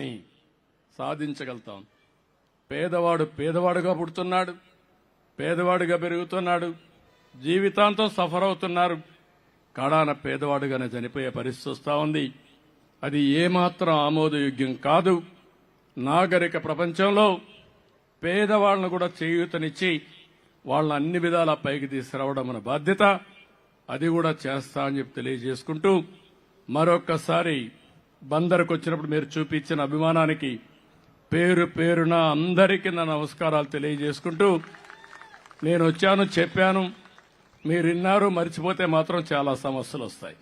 ని సాధించగలుగుతాం. పేదవాడు పేదవాడుగా పుడుతున్నాడు పేదవాడుగా పెరుగుతున్నాడు జీవితాంతం సఫర్ అవుతున్నారు కడాన పేదవాడుగానే చనిపోయే పరిస్థితి వస్తూ ఉంది. అది ఏమాత్రం ఆమోదయోగ్యం కాదు. నాగరిక ప్రపంచంలో పేదవాళ్ళను కూడా చేయూతనిచ్చి వాళ్ళని అన్ని విధాల పైకి తీసుకురావడం మన బాధ్యత. అది కూడా చేస్తా అని చెప్పి తెలియజేసుకుంటూ మరొక్కసారి బందరుకు వచ్చినప్పుడు మీరు చూపించిన అభిమానానికి పేరు పేరున అందరికీ నా నమస్కారాలు తెలియజేసుకుంటూ నేను వచ్చాను చెప్పాను. మీరు విన్నారు మర్చిపోతే మాత్రం చాలా సమస్యలు వస్తాయి.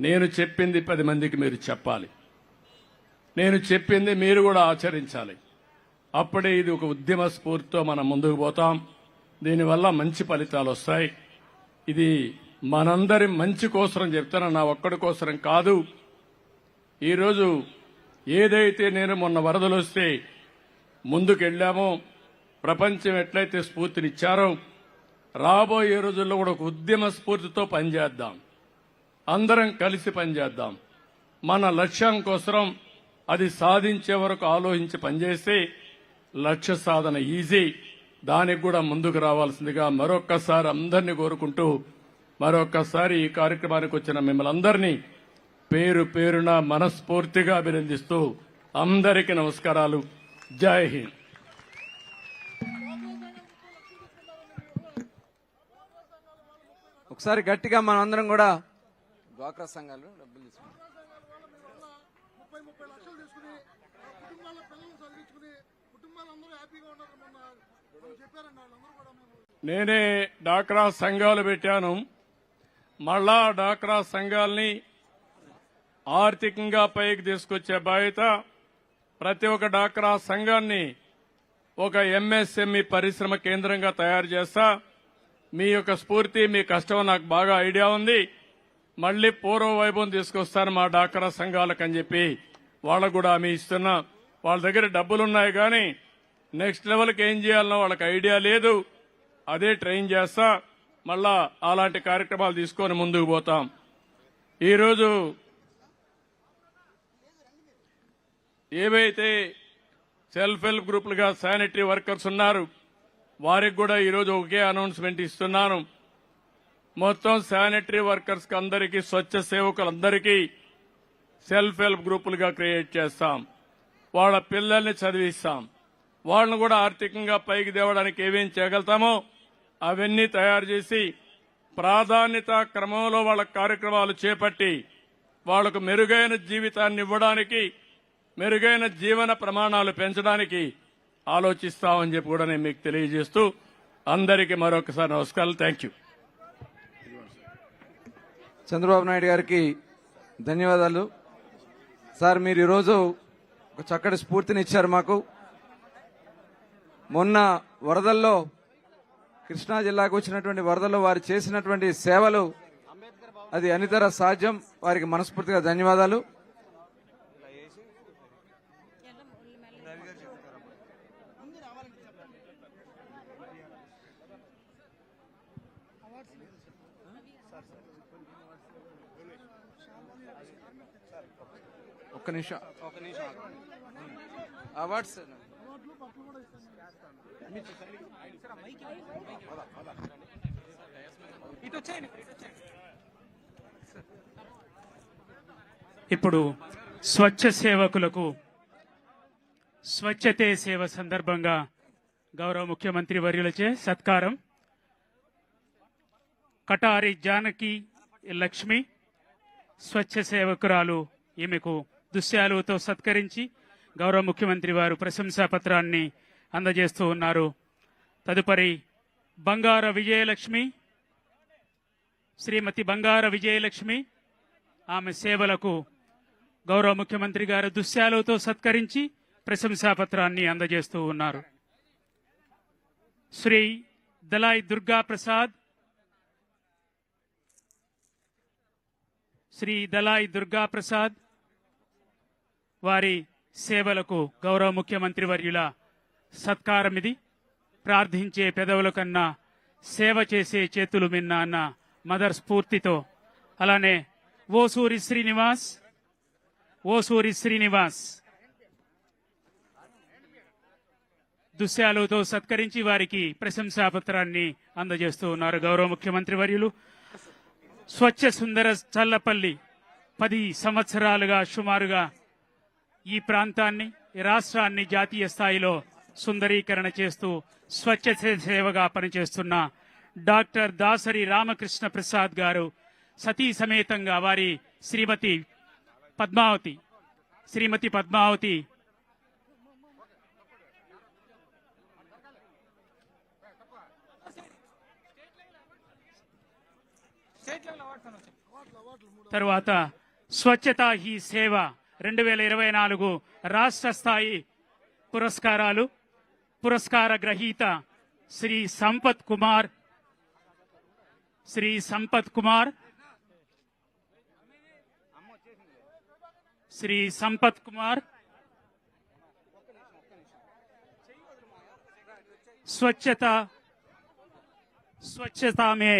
నేను చెప్పింది పది మందికి మీరు చెప్పాలి. నేను చెప్పింది మీరు కూడా ఆచరించాలి. అప్పుడే ఇది ఒక ఉద్యమ స్ఫూర్తితో మనం ముందుకు పోతాం. దీనివల్ల మంచి ఫలితాలు వస్తాయి. ఇది మనందరి మంచి కోసరం చెప్తాను నా ఒక్కడి కోసరం కాదు. ఈరోజు ఏదైతే నేను మొన్న వరదలు వస్తే ముందుకెళ్ళామో ప్రపంచం ఎట్లయితే స్ఫూర్తినిచ్చారో రాబోయే రోజుల్లో కూడా ఒక ఉద్యమ స్ఫూర్తితో పనిచేద్దాం. అందరం కలిసి పనిచేద్దాం. మన లక్ష్యం కోసం అది సాధించే వరకు ఆలోచించి పనిచేస్తే లక్ష్య సాధన ఈజీ. దానికి కూడా ముందుకు రావాల్సిందిగా మరొక్కసారి అందరినీ కోరుకుంటూ మరొక్కసారి ఈ కార్యక్రమానికి వచ్చిన మిమ్మల్ని అందరినీ పేరు పేరున మనస్ఫూర్తిగా అభినందిస్తూ అందరికీ నమస్కారాలు. జై హింద్. ఒకసారి గట్టిగా మనం అందరం కూడా డ్వాక్రా సంఘాలు డబ్బులు తీసుకుంటాం. ముప్పై ముప్పై లక్షలు తీసుకుని కుటుంబాల పిల్లల్ని చదివించుకుని కుటుంబాలందరూ హ్యాపీగా ఉన్నారు మొన్న మొన్న చెప్పారండి వాళ్ళందరూ కూడా మేము నేనే డాక్రా సంఘాలు పెట్టాను. మళ్ళా డాక్రా సంఘాల్ని ఆర్థికంగా పైకి తీసుకొచ్చే బాధ్యత ప్రతి ఒక్క డాక్రా సంఘాన్ని ఒక ఎంఎస్ఎంఈ పరిశ్రమ కేంద్రంగా తయారు చేస్తా. మీ యొక్క స్ఫూర్తి మీ కష్టం నాకు బాగా ఐడియా ఉంది. మళ్ళీ పూర్వ వైభవం తీసుకొస్తాను మా డాక్రా సంఘాలకు అని చెప్పి వాళ్ళకు కూడా హామీ ఇస్తున్నా. వాళ్ళ దగ్గర డబ్బులున్నాయి కానీ నెక్స్ట్ లెవెల్కి ఏం చేయాలనో వాళ్ళకి ఐడియా లేదు. అదే ట్రైన్ చేస్తా. మళ్ళా అలాంటి కార్యక్రమాలు తీసుకొని ముందుకు పోతాం. ఈరోజు ఏవైతే సెల్ఫ్ హెల్ప్ గ్రూపులుగా శానిటరీ వర్కర్స్ ఉన్నారు వారికి కూడా ఈరోజు ఒకే అనౌన్స్మెంట్ ఇస్తున్నాను. మొత్తం శానిటరీ వర్కర్స్ అందరికీ స్వచ్ఛ సేవకులందరికీ సెల్ఫ్ హెల్ప్ గ్రూపులుగా క్రియేట్ చేస్తాం. వాళ్ళ పిల్లల్ని చదివిస్తాం. వాళ్ళను కూడా ఆర్థికంగా పైకి తేవడానికి ఏమేం చేయగలుగుతామో అవన్నీ తయారు చేసి ప్రాధాన్యత క్రమంలో వాళ్ళ కార్యక్రమాలు చేపట్టి వాళ్ళకు మెరుగైన జీవితాన్ని ఇవ్వడానికి మెరుగైన జీవన ప్రమాణాలు పెంచడానికి ఆలోచిస్తామని చెప్పి కూడా నేను మీకు తెలియజేస్తూ అందరికీ మరొకసారి నమస్కారాలు. థ్యాంక్ యూ చంద్రబాబు నాయుడు గారికి ధన్యవాదాలు. సార్ మీరు ఈరోజు ఒక చక్కటి స్ఫూర్తిని ఇచ్చారు మాకు. మొన్న వరదల్లో కృష్ణా జిల్లాకు వచ్చినటువంటి వరదల్లో వారు చేసినటువంటి సేవలు అది అనితర సాధ్యం. వారికి మనస్ఫూర్తిగా ధన్యవాదాలు. ఒక్క నిమిషం. ఒక్క నిమిషం. అవార్డ్స్ ఇప్పుడు స్వచ్ఛ సేవకులకు స్వచ్ఛతే సేవ సందర్భంగా గౌరవ ముఖ్యమంత్రి వర్యులచే సత్కారం. కటారి జానకి లక్ష్మి స్వచ్ఛ సేవకురాలు ఈమెకు దుశ్యాలువతో సత్కరించి గౌరవ ముఖ్యమంత్రి వారు ప్రశంసా పత్రాన్ని అందజేస్తూ ఉన్నారు. తదుపరి బంగార విజయలక్ష్మి శ్రీమతి బంగార విజయలక్ష్మి. ఆమె సేవలకు గౌరవ ముఖ్యమంత్రి గారు దుశ్యాలతో సత్కరించి ప్రశంసా పత్రాన్ని అందజేస్తూ ఉన్నారు. శ్రీ దలాయ్ దుర్గా ప్రసాద్ శ్రీ దలాయి దుర్గా ప్రసాద్ వారి సేవలకు గౌరవ ముఖ్యమంత్రి వర్యుల సత్కారం ఇది. ప్రార్థించే పెదవుల కన్నా సేవ చేసే చేతులు మిన్న అన్న మదర్ స్ఫూర్తితో. అలానే ఓసూరి శ్రీనివాస్ ఓసూరి శ్రీనివాస్ దుశ్యాలుతో సత్కరించి వారికి ప్రశంసాపత్రాన్ని అందజేస్తూ ఉన్నారు గౌరవ ముఖ్యమంత్రి వర్యులు. స్వచ్ఛ సుందర చల్లపల్లి పది సంవత్సరాలుగా సుమారుగా ఈ ప్రాంతాన్ని రాష్ట్రాన్ని జాతీయ స్థాయిలో సుందరీకరణ చేస్తూ స్వచ్ఛ సేవగా పనిచేస్తున్న డాక్టర్ దాసరి రామకృష్ణ ప్రసాద్ గారు సతీ సమేతంగా వారి శ్రీమతి పద్మావతి శ్రీమతి పద్మావతి తరువాత స్వచ్ఛతా హీ సేవ రెండు వేల ఇరవై నాలుగు రాష్ట్ర స్థాయి పురస్కారాలు పురస్కార గ్రహీత శ్రీ సంపత్ కుమార్ శ్రీ సంపత్ కుమార్ శ్రీ సంపత్ కుమార్ స్వచ్ఛత స్వచ్ఛతా మే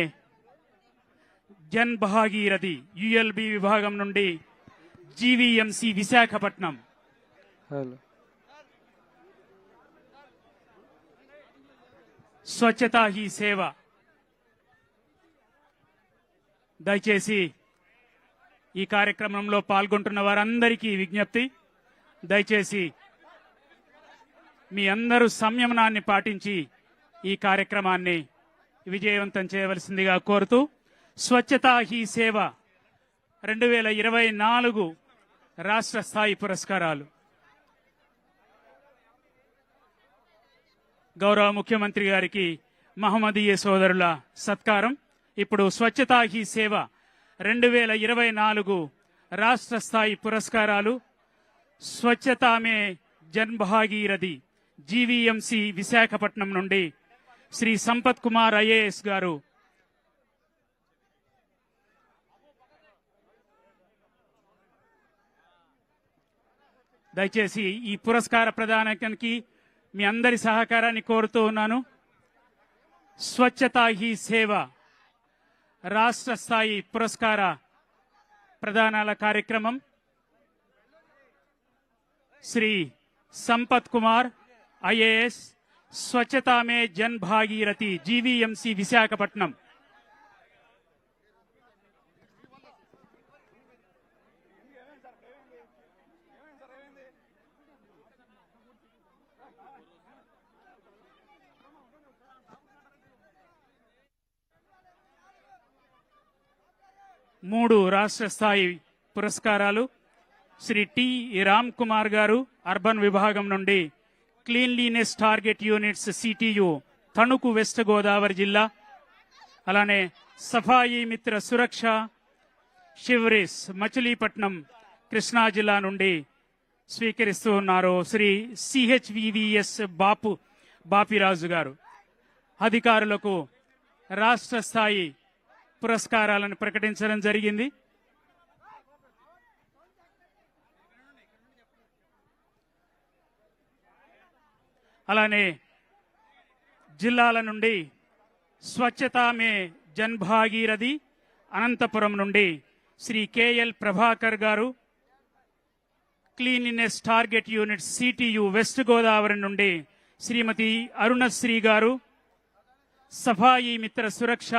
జన్ భాగీరథి యుఎల్బి విభాగం నుండి జీవీఎంసీ విశాఖపట్నం. స్వచ్ఛతా హీ సేవ. దయచేసి ఈ కార్యక్రమంలో పాల్గొంటున్న వారందరికీ విజ్ఞప్తి. దయచేసి మీ అందరూ సంయమనాన్ని పాటించి ఈ కార్యక్రమాన్ని విజయవంతం చేయవలసిందిగా కోరుతూ స్వచ్ఛతా హీ సేవ రెండు వేల ఇరవై నాలుగు రాష్ట్ర స్థాయి పురస్కారాలు. గౌరవ ముఖ్యమంత్రి గారికి మహమ్మదీయ సోదరుల సత్కారం. ఇప్పుడు స్వచ్ఛతా హీ సేవ రెండు వేల ఇరవై నాలుగు రాష్ట్ర స్థాయి పురస్కారాలు. స్వచ్ఛతామే జన్భాగీరథి జీవీఎంసీ విశాఖపట్నం నుండి శ్రీ సంపత్ కుమార్ ఐఏఎస్ గారు దయచేసి ఈ పురస్కార ప్రదానానికి మీ అందరి సహకారాన్ని కోరుతూ ఉన్నాను. స్వచ్ఛతా హీ సేవ రాష్ట్ర స్థాయి పురస్కార ప్రదానాల కార్యక్రమం శ్రీ సంపత్ కుమార్ ఐఏఎస్ స్వచ్ఛతామే జన్ భాగీరథి జీవీఎంసీ విశాఖపట్నం. మూడు రాష్ట్ర స్థాయి పురస్కారాలు శ్రీ టి రామ్ కుమార్ గారు అర్బన్ విభాగం నుండి cleanliness target units CTU Tanuku west Godavari జిల్లా అలానే సఫాయి మిత్ర సురక్ష షివరిస్ మచిలీపట్నం కృష్ణా జిల్లా నుండి స్వీకరిస్తూ ఉన్నారు శ్రీ సిహెచ్వివిఎస్ బాపు బాపిరాజు గారు. అధికారులకు రాష్ట్ర స్థాయి పురస్కారాలను ప్రకటించడం జరిగింది. అలానే జిల్లాల నుండి స్వచ్ఛతా మే జన్భాగీరథి అనంతపురం నుండి Shri K L Prabhakar garu cleanliness target unit CTU west Godavari నుండి శ్రీమతి అరుణశ్రీ గారు సఫాయి మిత్ర సురక్ష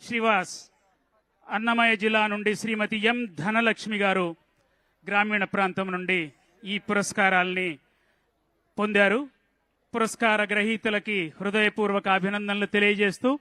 శ్రీవాస్ అన్నమయ్య జిల్లా నుండి శ్రీమతి ఎం ధనలక్ష్మి గారు గ్రామీణ ప్రాంతం నుండి ఈ పురస్కారాల్ని పొందారు. పురస్కార గ్రహీతలకి హృదయపూర్వక అభినందనలు తెలియజేస్తూ